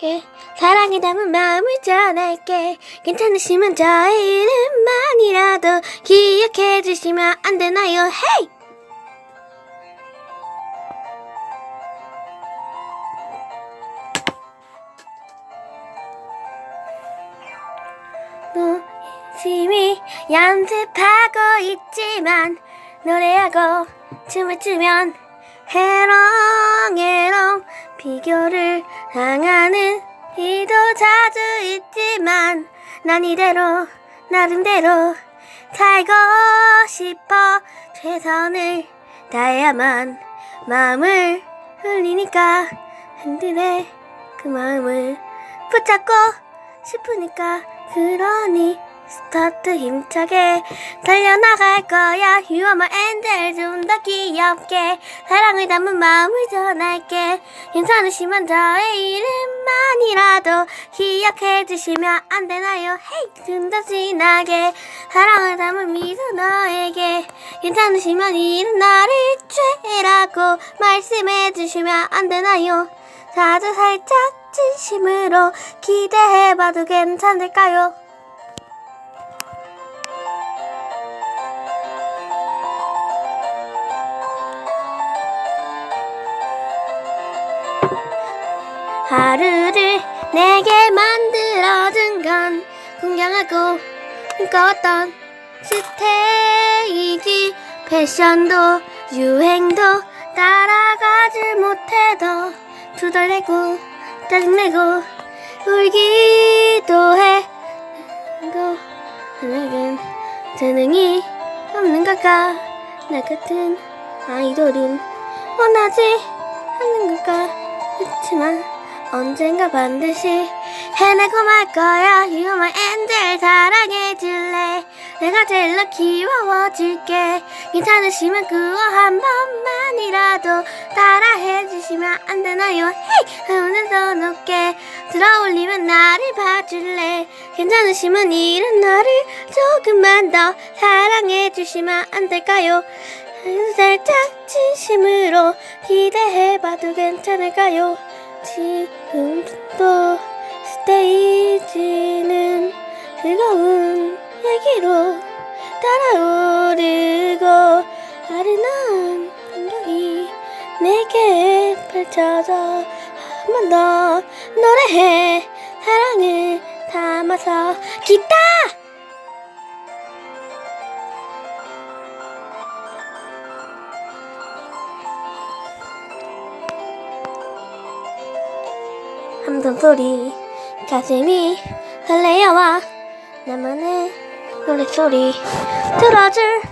게. 사랑이 담은 마음을 전할게. 괜찮으시면 저의 이름만이라도 기억해 주시면 안 되나요? 헤이! 열심히 연습하고 있지만 노래하고 춤을 추면 해롱해롱 비교를 당하는 일도 자주 있지만 난 이대로 나름대로 살고 싶어. 최선을 다해야만 마음을 흘리니까 흔들에 그 마음을 붙잡고 싶으니까 그러니 스타트 힘차게 달려나갈 거야. You are my angel. 좀 더 귀엽게. 사랑을 담은 마음을 전할게. 괜찮으시면 저의 이름만이라도 기억해 주시면 안 되나요? Hey 좀더 진하게. 사랑을 담은 미소 너에게. 괜찮으시면 이런 나를 죄라고 말씀해 주시면 안 되나요? 아주 살짝 진심으로 기대해봐도 괜찮을까요? 하루를 내게 만들어준 건 공경하고 꿈꿔왔던 스테이지. 패션도 유행도 따라가질 못해도 투덜대고 짜증내고 울기도 해. 또 나에겐 재능이 없는 걸까? 나 같은 아이돌은 원하지 않는 걸까? 그렇지만 언젠가 반드시 해내고 말 거야. You my angel 사랑해줄래? 내가 제일로 귀여워줄게. 괜찮으시면 그거 한 번만이라도 따라해주시면 안 되나요? Hey 오늘 더 높게. 들어올리면 나를 봐줄래? 괜찮으시면 이런 나를 조금만 더 사랑해주시면 안 될까요? 살짝 진심으로 기대해봐도 괜찮을까요 지금도 스테이지는 즐거운 얘기로 달아오르고 아련한 감정이 내게 펼쳐져 한 번 더 노래해 사랑을 담아서 기타 함성 소리 가슴이 설레어와 나만의 노래소리 들어줄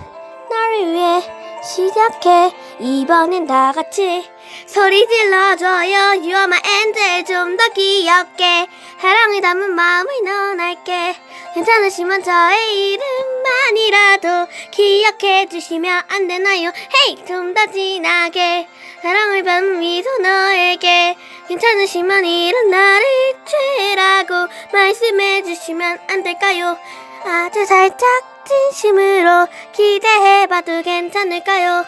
나를 위해 시작해. 이번엔 다 같이 소리 질러줘요. You are my angel. 좀 더 귀엽게. 사랑을 담은 마음을 넣어날게. 괜찮으시면 저의 이름만이라도 기억해 주시면 안 되나요? Hey 좀더 진하게. 사랑을 받는 미소 너에게 괜찮으시면 이런 나를 죄라고 말씀해 주시면 안 될까요? 아주 살짝 진심으로 기대해봐도 괜찮을까요